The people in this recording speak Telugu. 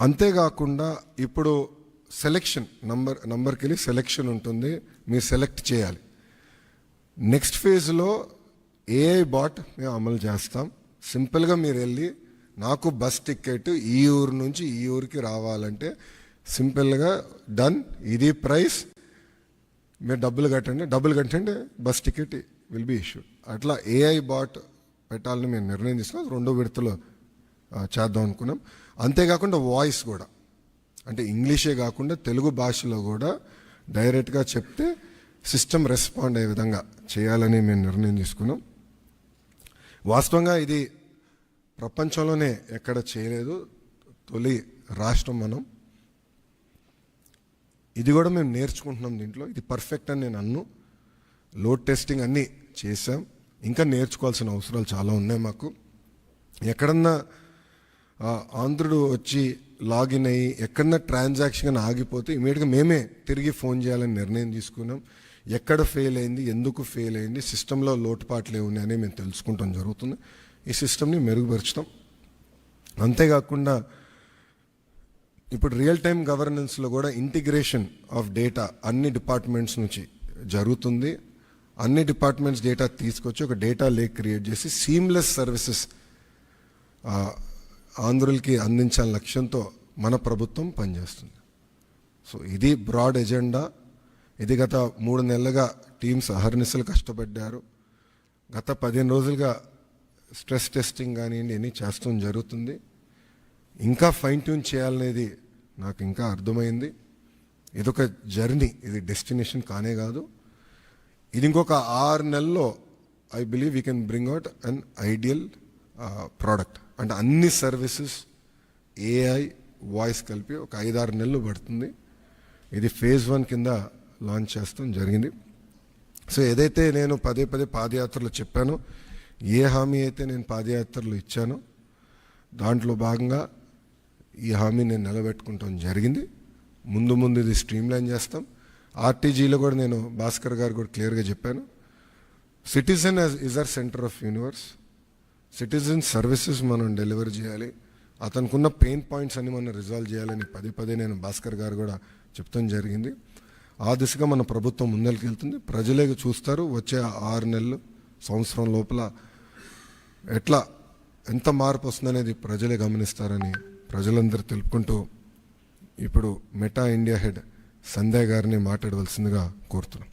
అంతేకాకుండా ఇప్పుడు సెలెక్షన్ నంబర్ నంబర్కి వెళ్ళి సెలెక్షన్ ఉంటుంది. మీరు సెలెక్ట్ చేయాలి. నెక్స్ట్ ఫేజ్లో ఏఐ బాట్ మేము అమలు చేస్తాం. సింపుల్గా మీరు వెళ్ళి నాకు బస్ టికెట్ ఈ ఊరు నుంచి ఈ ఊరికి రావాలంటే సింపుల్గా డన్ ఇది ప్రైస్ మీరు డబ్బులు కట్టండి. డబ్బులు కట్టండి bus ticket will be issue అట్లా ఏఐ బాట్ పెట్టాలని మేము నిర్ణయం తీసుకున్నాం. రెండో విడతలో చేద్దాం అనుకున్నాం. అంతేకాకుండా వాయిస్ కూడా. అంటే ఇంగ్లీషే కాకుండా తెలుగు భాషలో కూడా డైరెక్ట్గా చెప్తే సిస్టమ్ రెస్పాండ్ అయ్యే విధంగా చేయాలని మేము నిర్ణయం తీసుకున్నాం. వాస్తవంగా ఇది ప్రపంచంలోనే ఎక్కడ చేయలేదు. తొలి రాష్ట్రం మనం. ఇది కూడా మేము నేర్చుకుంటున్నాం దీంట్లో. ఇది పర్ఫెక్ట్ అని నేను అన్ను. లోడ్ టెస్టింగ్ అన్నీ చేసాం ఇంకా నేర్చుకోవాల్సిన అవసరాలు చాలా ఉన్నాయి మాకు. ఎక్కడన్నా ఆంధ్రుడు వచ్చి లాగిన్ అయ్యి ఎక్కడన్నా ట్రాన్సాక్షన్ ఆగిపోతే ఇమీడియట్గా మేమే తిరిగి ఫోన్ చేయాలని నిర్ణయం తీసుకున్నాం. ఎక్కడ ఫెయిల్ అయింది ఎందుకు ఫెయిల్ అయింది సిస్టంలో లోటుపాట్లు ఏమున్నాయని మేము తెలుసుకుంటాం జరుగుతుంది. ఈ సిస్టమ్ని మెరుగుపరుచుతాం. అంతేకాకుండా ఇప్పుడు రియల్ టైం గవర్నెన్స్లో కూడా ఇంటిగ్రేషన్ ఆఫ్ డేటా అన్ని డిపార్ట్మెంట్స్ నుంచి జరుగుతుంది. అన్ని డిపార్ట్మెంట్స్ డేటా తీసుకొచ్చి ఒక డేటా లేక్ క్రియేట్ చేసి సీమ్లెస్ సర్వీసెస్ ఆంధ్రులకి అందించాలని లక్ష్యంతో మన ప్రభుత్వం పనిచేస్తుంది. సో ఇది బ్రాడ్ ఎజెండా. ఇది గత మూడు నెలలుగా టీమ్స్ అహర్నిశలు కష్టపడ్డారు. గత పదిహేను రోజులుగా స్ట్రెస్ టెస్టింగ్ కానివ్వండి అన్నీ చేస్తాం జరుగుతుంది. ఇంకా ఫైన్ ట్యూన్ చేయాలనేది నాకు ఇంకా అర్థమైంది. ఇదొక జర్నీ ఇది డెస్టినేషన్ కానే కాదు. ఇది ఇంకొక ఆరు నెలల్లో I believe we can bring out an ideal product అంటే అన్ని సర్వీసెస్ ఏఐ వాయిస్ కలిపి ఒక ఐదారు నెలలు పడుతుంది. ఇది ఫేజ్ వన్ కింద లాంచ్ చేస్తాం జరిగింది. సో ఏదైతే నేను పదే పదే పాదయాత్రలో చెప్పానో ఏ హామీ అయితే నేను పాదయాత్రలో ఇచ్చానో దాంట్లో భాగంగా ఈ హామీ నేను నిలబెట్టుకుంటాం జరిగింది. ముందు ముందు ఇది స్ట్రీమ్ లైన్ చేస్తాం ఆర్టీజీలో కూడా నేను భాస్కర్ గారు కూడా క్లియర్గా చెప్పాను. Citizen is are center of universe citizen services మనం డెలివర్ చేయాలి. అతనుకున్న పెయిన్ పాయింట్స్ అన్ని మనం రిజాల్వ్ చేయాలని పదే పదే నేను భాస్కర్ గారు కూడా చెప్తాం జరిగింది. ఆ దిశగా మన ప్రభుత్వం ముందరికి వెళ్తుంది. ప్రజలే చూస్తారు. వచ్చే ఆరు నెలలు సంవత్సరం లోపల ఎట్లా ఎంత మార్పు వస్తుందనేది ప్రజలే గమనిస్తారని ప్రజలందరూ తెలుపుకుంటూ ఇప్పుడు మెటా ఇండియా హెడ్ సంధ్య గారిని మాట్లాడవలసిందిగా కోరుతున్నాం.